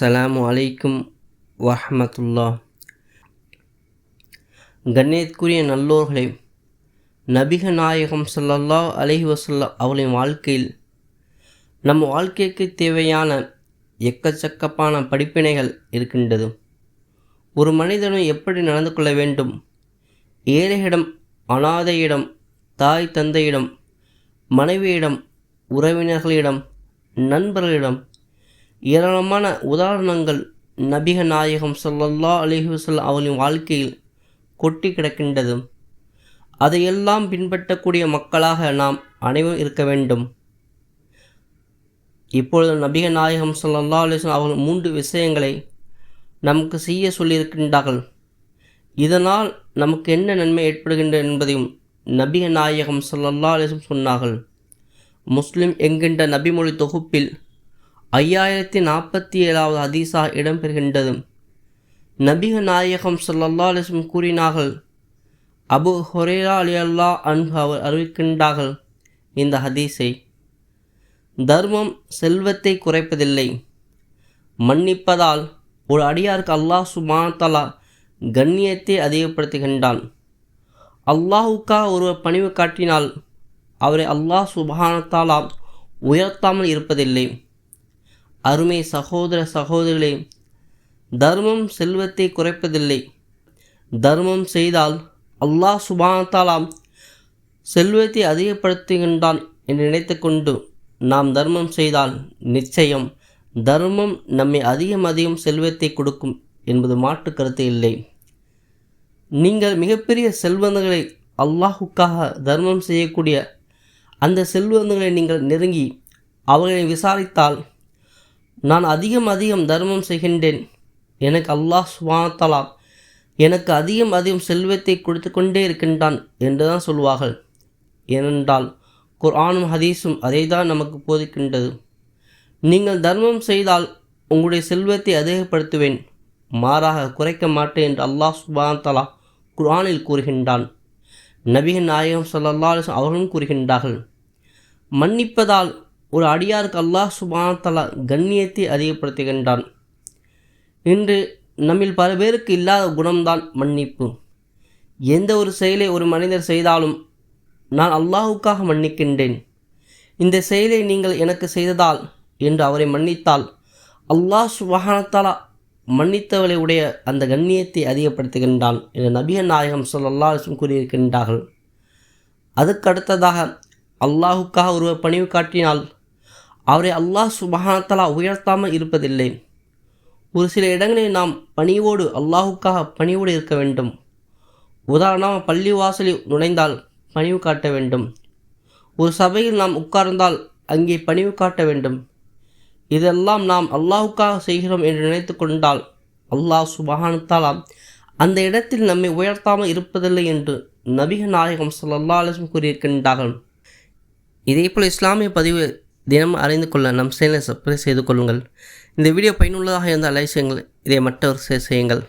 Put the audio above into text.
அஸ்லாம் வலைக்கும் வஹமத்துல்லா கண்ணியத்துக்குரிய நல்லோர்களே நபிக நாயகம் சொல்லல்லா அலஹி வஸல்லம் அவளின் வாழ்க்கையில் நம் வாழ்க்கைக்கு தேவையான எக்கச்சக்கப்பான படிப்பினைகள் இருக்கின்றது. ஒரு மனிதனும் எப்படி நடந்து கொள்ள வேண்டும்? ஏழையிடம் அனாதையிடம் தாய் தந்தையிடம் மனைவியிடம் உறவினர்களிடம் நண்பர்களிடம் ஏராளமான உதாரணங்கள் நபிக நாயகம் சொல்லல்லா அலிஹுசல் வஸல்லம் அவர்களின் வாழ்க்கையில் கொட்டி கிடக்கின்றது அதையெல்லாம் பின்பற்றக்கூடிய மக்களாக நாம் அனைவரும் இருக்க வேண்டும். இப்பொழுது நபிக நாயகம் சொல்லல்லா அலைஹி அவர்கள் மூன்று விஷயங்களை நமக்கு செய்ய சொல்லியிருக்கின்றார்கள். இதனால் நமக்கு என்ன நன்மை ஏற்படுகின்றது என்பதையும் நபிக நாயகம் சொல்லல்லா அலைஹி சொன்னார்கள். முஸ்லிம் என்கின்ற நபிமொழி தொகுப்பில் ஐயாயிரத்தி நாற்பத்தி ஏழாவது ஹதீஸா இடம்பெறுகின்றது நபிக நாயகம் சொல்லல்லா அலிஸ்லம் கூறினார்கள் அபு ஹொரேரா அலி அல்லா அன்பு அவர் அறிவிக்கின்றார்கள் இந்த ஹதீஸை. தர்மம் செல்வத்தை குறைப்பதில்லை. மன்னிப்பதால் ஒரு அடியாருக்கு அல்லாஹ் சுபானத்தலா கண்ணியத்தை அதிகப்படுத்துகின்றான். அல்லாஹுக்காக ஒருவர் பணிவு காட்டினால் அவரை அல்லாஹ் சுபானத்தாலா உயர்த்தாமல் இருப்பதில்லை. அருமை சகோதர சகோதரிகளே தர்மம் செல்வத்தை குறைப்பதில்லை. தர்மம் செய்தால் அல்லாஹ் சுபானத்தாலாம் செல்வத்தை அதிகப்படுத்துகின்றான் என்று நினைத்து கொண்டு நாம் தர்மம் செய்தால் நிச்சயம் தர்மம் நம்மை அதிகம் அதிகம் செல்வத்தை கொடுக்கும் என்பது மாற்று கருத்து இல்லை. நீங்கள் மிகப்பெரிய செல்வந்தங்களை அல்லாஹுக்காக தர்மம் செய்யக்கூடிய அந்த செல்வந்தங்களை நீங்கள் நெருங்கி அவர்களை விசாரித்தால் நான் அதிகம் அதிகம் தர்மம் செய்கின்றேன். எனக்கு அல்லாஹ் சுவாத்தலா எனக்கு அதிகம் அதிகம் செல்வத்தை கொடுத்து கொண்டே இருக்கின்றான் என்று தான் சொல்வார்கள். ஏனென்றால் குர்ஆனும் ஹதீஸும் அதை தான் நமக்கு போதிக்கின்றது. நீங்கள் தர்மம் செய்தால் உங்களுடைய செல்வத்தை அதிகப்படுத்துவேன். மாறாக குறைக்க மாட்டேன் என்று அல்லாஹ் சுபான் குர்ஆனில் கூறுகின்றான். நபிகள் நாயகம் சொல்லல்லா அவர்களும் கூறுகின்றார்கள். மன்னிப்பதால் ஒரு அடியாருக்கு அல்லாஹ் சுபானத்தலா கண்ணியத்தை அதிகப்படுத்துகின்றான். இன்று நம்மில் பல பேருக்கு இல்லாத குணம்தான் மன்னிப்பு. எந்த ஒரு செயலை ஒரு மனிதர் செய்தாலும் நான் அல்லாஹுக்காக மன்னிக்கின்றேன். இந்த செயலை நீங்கள் எனக்கு செய்ததால் என்று அவரை மன்னித்தால் அல்லாஹ் சுபஹானத்தாலா மன்னித்தவளை உடைய அந்த கண்ணியத்தை அதிகப்படுத்துகின்றான் என்று நபிய நாயகம் சொல்லல்லாசும் கூறியிருக்கின்றார்கள். அதுக்கு அடுத்ததாக அல்லாஹுக்காக ஒருவர் பணிவு காட்டினால் அவரை அல்லாஹ் சுபஹானத்தலா உயர்த்தாமல் இருப்பதில்லை. ஒரு சில இடங்களில் நாம் பணிவோடு அல்லாஹுக்காக பணிவோடு இருக்க வேண்டும். உதாரணமாக பள்ளி வாசலில் நுழைந்தால் பணிவு காட்ட வேண்டும். ஒரு சபையில் நாம் உட்கார்ந்தால் அங்கே பணிவு காட்ட வேண்டும். இதெல்லாம் நாம் அல்லாஹுக்காக செய்கிறோம் என்று நினைத்து கொண்டால் அல்லாஹ் சுபஹானத்தாலாம் அந்த இடத்தில் நம்மை உயர்த்தாமல் இருப்பதில்லை என்று நபிக நாயகம் சல்லா அலிஸ்லம் கூறியிருக்கின்றார்கள். இதேபோல் இஸ்லாமிய பதிவு தினம் அறிந்து கொள்ள நம் சேனலை சப்ஸ்கிரைப் செய்து கொள்ளுங்கள். இந்த வீடியோ பயனுள்ளதாக இருந்தால் லைக் செய்யுங்கள். இதை மற்றவர் செய்யுங்கள்.